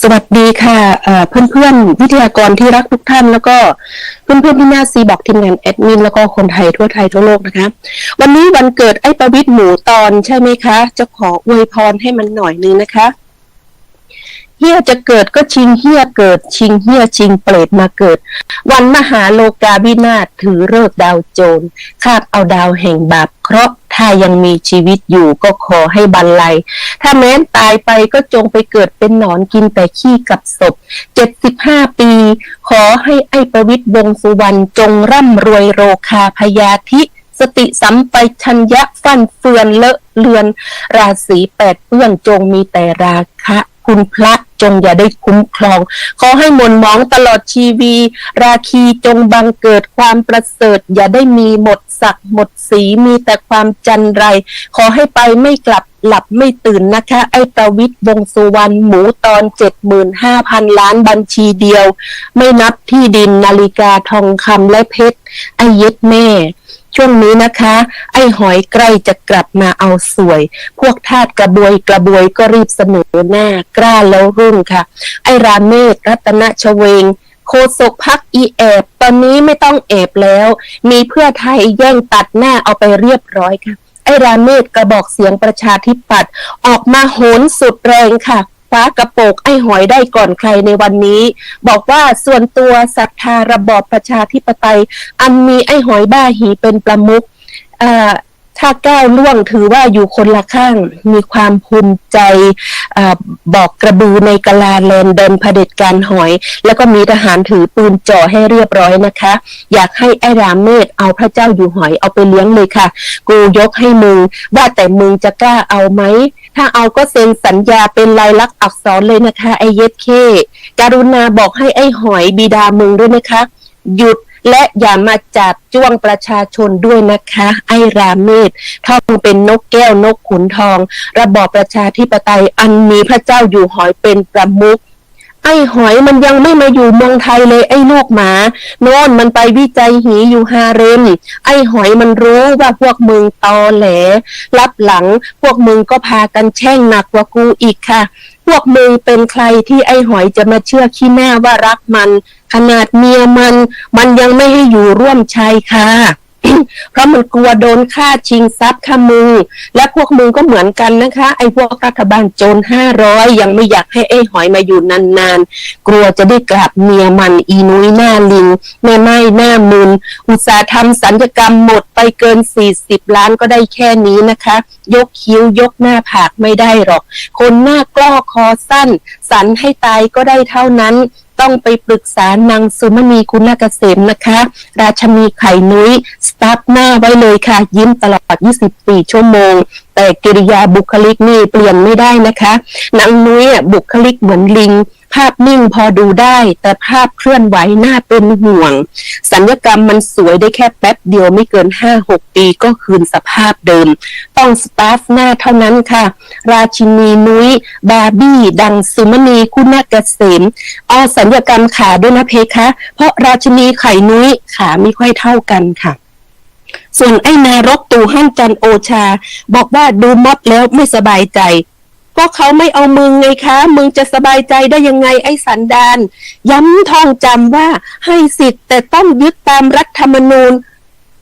สวัสดีค่ะเอ่อนเพื่อนวิทยากรที่รักทุกท่าน แล้วก็เพื่อนๆที่น่าซีบอกทีมงานแอดมินแล้วก็คนไทยทั่วไทยทั่วโลกนะคะ วันนี้วันเกิดไอ้ประวิตรหมูตอนใช่ไหมคะจะขออวยพรให้มันหน่อยนึงนะคะเฮียจะเกิดก็ชิงเฮียเกิด ชิงเฮียชิงเปรตมาเกิด วันมหาโลกาวินาศถือเลิกษ์ดาวโจรคาบเอาดาวแห่งบาปเคราะห์ ถ้ายังมีชีวิตอยู่ก็ขอให้บรรลัย ถ้าแม้นตายไปก็จงไปเกิดเป็นหนอนกินแต่ขี้กับศพเจ็ดสิบห้าปี ขอให้ไอ้ประวิตรวงสุวรรณจงร่ำรวยโรคาพยาธิสติสัมปชัญญะฟันเฟือนเลอะเลือน ราศีแปดเปื้อนจงมีแต่ราคะ คุณพระ จงอย่าได้คุ้มครอง ขอให้มนมองตลอดชีวี ราคีจงบังเกิดความประเสริฐ อย่าได้มีหมดศักหมดสีมีแต่ความจันไร ขอให้ไปไม่กลับหลับไม่ตื่นนะคะ ไอ้ประวิตรวงสุวรรณหมูตอนเจ็ดหมื่นห้าพันล้านบัญชีเดียว ไม่นับที่ดินนาฬิกาทองคำและเพชรไอ้เย็ดแม่ ช่วงนี้นะคะ ไอ้หอยใกล้จะกลับมาเอาสวย พวกทาสกระบวยกระบวยก็รีบเสนอหน้ากล้าแล้วรุ่งค่ะ ไอ้ราเมศรัตนชเวงโคศกพักอีแอบตอนนี้ไม่ต้องแอบแล้ว มีเพื่อไทยแย่งตัดหน้าเอาไปเรียบร้อยค่ะ ไอ้ราเมศกระบอกเสียงประชาธิปัตย์ออกมาโหนสุดแรงค่ะ คว้ากระโปกไอ้หอยได้ก่อนใครในวันนี้ บอกว่าส่วนตัวศรัทธาระบอบประชาธิปไตย อันมีไอ้หอยบ้าหีเป็นประมุข ถ้าก้าวล่วงถือว่าอยู่คนละข้าง มีความภูมิใจอบอกกระบือในกะลาแลนเดินเผด็จการหอย แล้วก็มีทหารถือปืนจ่อให้เรียบร้อยนะคะ อยากให้ไอ้รามเมศเอาพระเจ้าอยู่หอยเอาไปเลี้ยงเลยค่ะ กูยกให้มึง ว่าแต่มึงจะกล้าเอาไหม ถ้าเอาก็เซ็นสัญญาเป็นลายลักษณ์อักษรเลยนะคะ ไอ้เย็ดเค การุณาบอกให้ไอ้หอยบิดามึงด้วยนะคะ หยุด และอย่ามาจับจ้วงประชาชนด้วยนะคะ ไอ้ราเมศท่องเป็นนกแก้วนกขุนทอง ระบอบประชาธิปไตยอันมีพระเจ้าอยู่หอยเป็นประมุขไอ้หอยมันยังไม่มาอยู่เมืองไทยเลยไอ้ลูกหมาโน่นมันไปวิจัยหีอยู่ฮาเรม ไอ้หอยมันรู้ว่าพวกมึงตอแหลรับหลังพวกมึงก็พากันแช่งหนักกว่ากูอีกค่ะ วกมึงเป็นใครที่ไอ้หอยจะมาเชื่อขี้หน้าว่ารักมัน ขนาดเมียมัน มันยังไม่ให้อยู่ร่วมชายค่ะ เพราะมันกลัวโดนฆ่าชิงทรัพย์ค่ะมึง และพวกมึงก็เหมือนกันนะคะ ไอ้พวกรัฐบาลโจรห้าร้อยยังไม่อยากให้ไอ้หอยมาอยู่นานๆ กลัวจะได้กลับเมียมันอีนุ้ยหน้าลิงแม่ไม้หน้ามุน อุตสาห์ทำสัญญกรรมหมดไปเกิน40ล้านก็ได้แค่นี้นะคะ ยกคิ้วยกหน้าผากไม่ได้หรอก คนหน้ากล้อคอสั้น สันให้ตายก็ได้เท่านั้น ต้องไปปรึกษานางสุมณีคุณาเกษมนะคะ ราชมีไข่นุ้ยสตาร์ทหน้าไว้เลยค่ะ ยิ้มตลอด 24 ชั่วโมง แต่กิริยาบุคลิกนี่เปลี่ยนไม่ได้นะคะนางนุ้ยอะบุคลิกเหมือนลิง ภาพนิ่งพอดูได้ แต่ภาพเคลื่อนไหวน่าเป็นห่วง สัญญกรรมมันสวยได้แค่แป๊บเดียวไม่เกิน 5-6 ปีก็คืนสภาพเดิม ต้องสตาฟหน้าเท่านั้นค่ะ ราชินีนุ้ย บาร์บี้ ดังสุมณีคุณเกษมเอาสัญญกรรมขาด้วยนะเพคะ เพราะราชินีไข่นุ้ยขาไม่ค่อยเท่ากันค่ะส่วนไอ้นารกตู่ฮั่นจันโอชา บอกว่าดูม็อบแล้วไม่สบายใจ ก็เขาไม่เอามึงไงคะ มึงจะสบายใจได้ยังไงไอ้สันดาน ย้ำท่องจำว่าให้สิทธิ์แต่ต้องยึดตามรัฐธรรมนูญ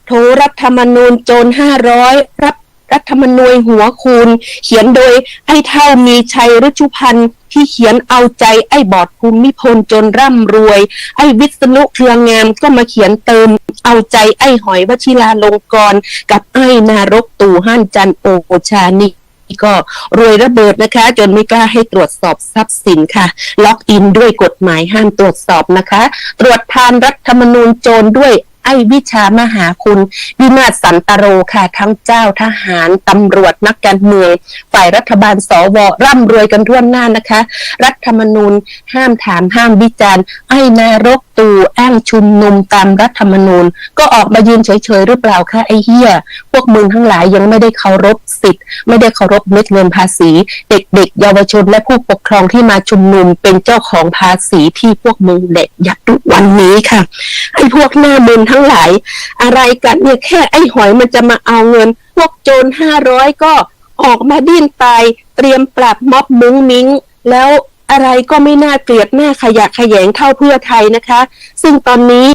โถรัฐธรรมนูญโจรห้าร้อยรับรัฐธรรมนูญหัวคูณ เขียนโดยไอ้เท่ามีชัยฤชุพันธ์ที่เขียนเอาใจไอ้บอดภูมิพลจนร่ำรวย ไอ้วิษณุเครืองามก็มาเขียนเติม เอาใจไอ้หอยวชิราลงกร กับไอ้นารกตู่ห้านจันโอชานี่ ก็รวยระเบิดนะคะ จนไม่กล้าให้ตรวจสอบทรัพย์สินค่ะ ล็อกอินด้วยกฎหมายห้ามตรวจสอบนะคะ ตรวจทานรัฐธรรมนูญโจรด้วย ไอ้วิชามหาคุณวินาศสันตโรค่ะ ทั้งเจ้าทหารตำรวจนักการเมืองฝ่ายรัฐบาลสวร่ำรวยกันทั่วหน้านะคะ รัฐธรรมนูญห้ามถามห้ามวิจารณ์ ไอ้นารกตู่อ้างชุมนุมตามรัฐธรรมนูญ ก็ออกมายืนเฉยๆหรือเปล่าคะไอ้เหี้ย พวกมึงทั้งหลายยังไม่ได้เคารพสิทธิ์ ไม่ได้เคารพเม็ดเงินภาษี เด็กๆ เยาวชนและผู้ปกครองที่มาชุมนุมเป็นเจ้าของภาษีที่พวกมึงเด็กยัดทุกวันนี้ค่ะไอ้พวกหน้ามึนทั้งหลาย อะไรกันเนี่ยแค่ไอ้หอยมันจะมาเอาเงิน พวกโจรห้าร้อยก็ออกมาดิ้นตายเตรียมปรับม็อบมุ้งมิ้ง แล้วอะไรก็ไม่น่าเกลียดหน้าขยะแขยงเท่าเพื่อไทยนะคะ ซึ่งตอนนี้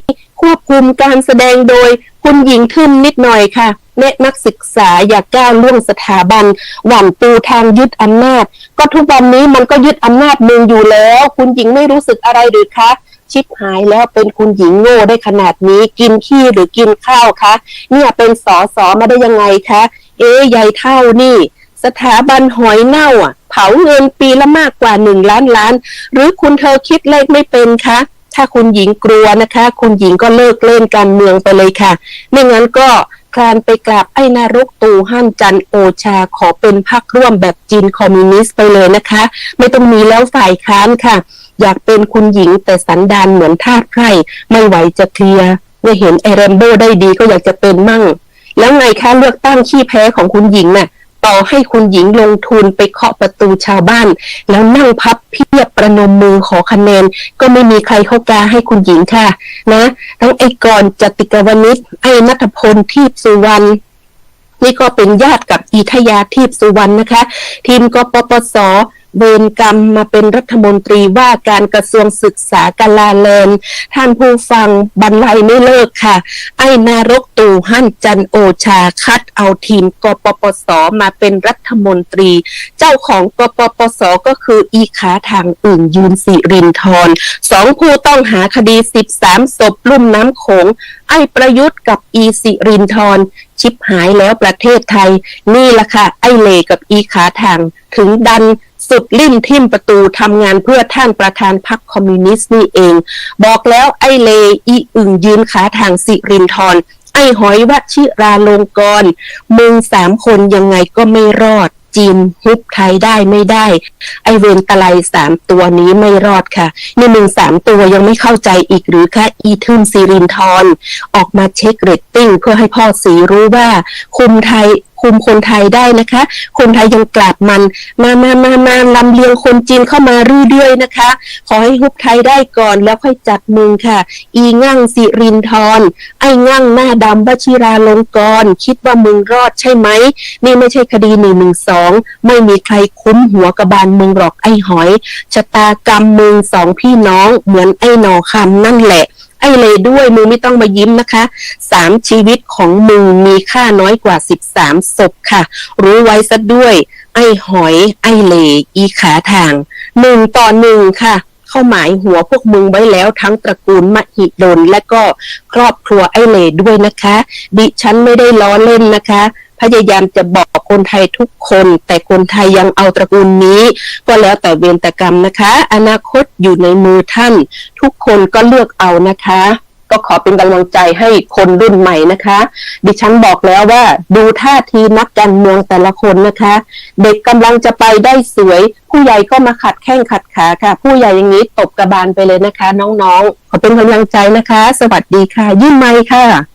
ควบคุมการแสดงโดยคุณหญิงทึมนิดหน่อยค่ะแนะนักศึกษาอย่าก้าวล่วงสถาบัน หวั่นปูทางยึดอำนาจ ก็ทุกวันนี้มันก็ยึดอำนาจมึงอยู่แล้ว คุณหญิงไม่รู้สึกอะไรหรือคะ ชิบหายแล้วเป็นคุณหญิงโง่ได้ขนาดนี้ กินขี้หรือกินข้าวคะ เนี่ยเป็นสอสอมาได้ยังไงคะ เอ๊ยายเท่านี่ สถาบันหอยเน่าอะ เผาเงินปีละมากกว่าหนึ่งล้านล้าน หรือคุณเธอคิดเลขไม่เป็นคะถ้าคุณหญิงกลัวนะคะ คุณหญิงก็เลิกเล่นการเมืองไปเลยค่ะ ไม่งั้นก็คลานไปกราบไอ้นรกตู่ฮั่นจันโอชาขอเป็นพักร่วมแบบจีนคอมมิวนิสต์ไปเลยนะคะ ไม่ต้องมีแล้วฝ่ายค้านค่ะ อยากเป็นคุณหญิงแต่สันดานเหมือนทาสไพร่ไม่ไหวจะเคลียร์เมื่อเห็นไอแรมโบ้ได้ดีก็อยากจะเป็นมั่ง แล้วไงคะเลือกตั้งขี้แพ้ของคุณหญิงน่ะต่อให้คุณหญิงลงทุนไปเคาะประตูชาวบ้าน แล้วนั่งพับเพียบประนมมือขอคะแนน ก็ไม่มีใครเข้ากาให้คุณหญิงค่ะ นะ ทั้งไอ้กรจติกาวนิชไอ้นัทพลทีพสุวรรณนี่ก็เป็นญาติกับอีทยาทีพสุวรรณนะคะ ทีมกปปส เวรกรรมมาเป็นรัฐมนตรีว่าการกระทรวงศึกษากาลาแลน ท่านผู้ฟังบรรลัยไม่เลิกค่ะ ไอ้นารกตู่ฮั่นจันโอชาคัดเอาทีมกปปสมาเป็นรัฐมนตรี เจ้าของกปปสก็คืออีขาทางอื่นยืนสิรินทรสองผู้ต้องหาคดี 13 ศพลุ่มน้ำโขง ไอ้ประยุทธ์กับอีสิรินทรชิบหายแล้วประเทศไทย นี่ละค่ะ ไอ้เลกับอีขาทางถึงดัน สุดลิ่มทิ่มประตูทำงานเพื่อท่านประธานพรรคคอมมิวนิสต์นี่เอง บอกแล้วไอเลอีอึ่งยืนขาทางสิรินทรไอหอยวชิราลงกรมึงสามคนยังไงก็ไม่รอดจีนฮุบไทยได้ไม่ได้ ไอเวนตะไลสามตัวนี้ไม่รอดค่ะนี่มึงสามตัวยังไม่เข้าใจอีกหรือคะอีทึมซีรินทรออกมาเช็คเรตติ้งเพื่อให้พ่อสีรู้ว่าคุมไทย คุมคนไทยได้นะคะ คนไทยยังกลับมัน มามามามาลำเลียงคนจีนเข้ามาเรื่อยๆนะคะ ขอให้ฮุบไทยได้ก่อนแล้วค่อยจัดมึงค่ะ อีงั่งสิรินทรไอ้งั่งหน้าดำวชิราลงกรคิดว่ามึงรอดใช่ไหม นี่ไม่ใช่คดีหนึ่งหนึ่งสองไม่มีใครคุ้มหัวกระบาลมึงหรอกไอ้หอยชะตากรรมมึงสองพี่น้องเหมือนไอ้หนอคำนั่นแหละ ไอ้เลยด้วยมึงไม่ต้องมายิ้มนะคะสามชีวิตของมึงมีค่าน้อยกว่าสิบสามศพค่ะ รู้ไว้ซะด้วย ไอ้หอย ไอ้เลอีขาทางหนึ่งต่อหนึ่งค่ะเข้าหมายหัวพวกมึงไว้แล้วทั้งตระกูลมหิดลและก็ครอบครัวไอ้เลด้วยนะคะ ดิฉันไม่ได้ล้อเล่นนะคะ พยายามจะบอกคนไทยทุกคน แต่คนไทยยังเอาตระกูลนี้ ก็แล้วแต่เวรแต่กรรมนะคะ อนาคตอยู่ในมือท่าน ทุกคนก็เลือกเอานะคะ ก็ขอเป็นกำลังใจให้คนรุ่นใหม่นะคะ ดิฉันบอกแล้วว่า ดูท่าทีนักการเมืองแต่ละคนนะคะ เด็กกำลังจะไปได้สวย ผู้ใหญ่ก็มาขัดแข้งขัดขาค่ะ ผู้ใหญ่อย่างนี้ตบกระบาลไปเลยนะคะ น้องๆ ขอเป็นกำลังใจนะคะ สวัสดีค่ะ ยิ้มไมค่ะ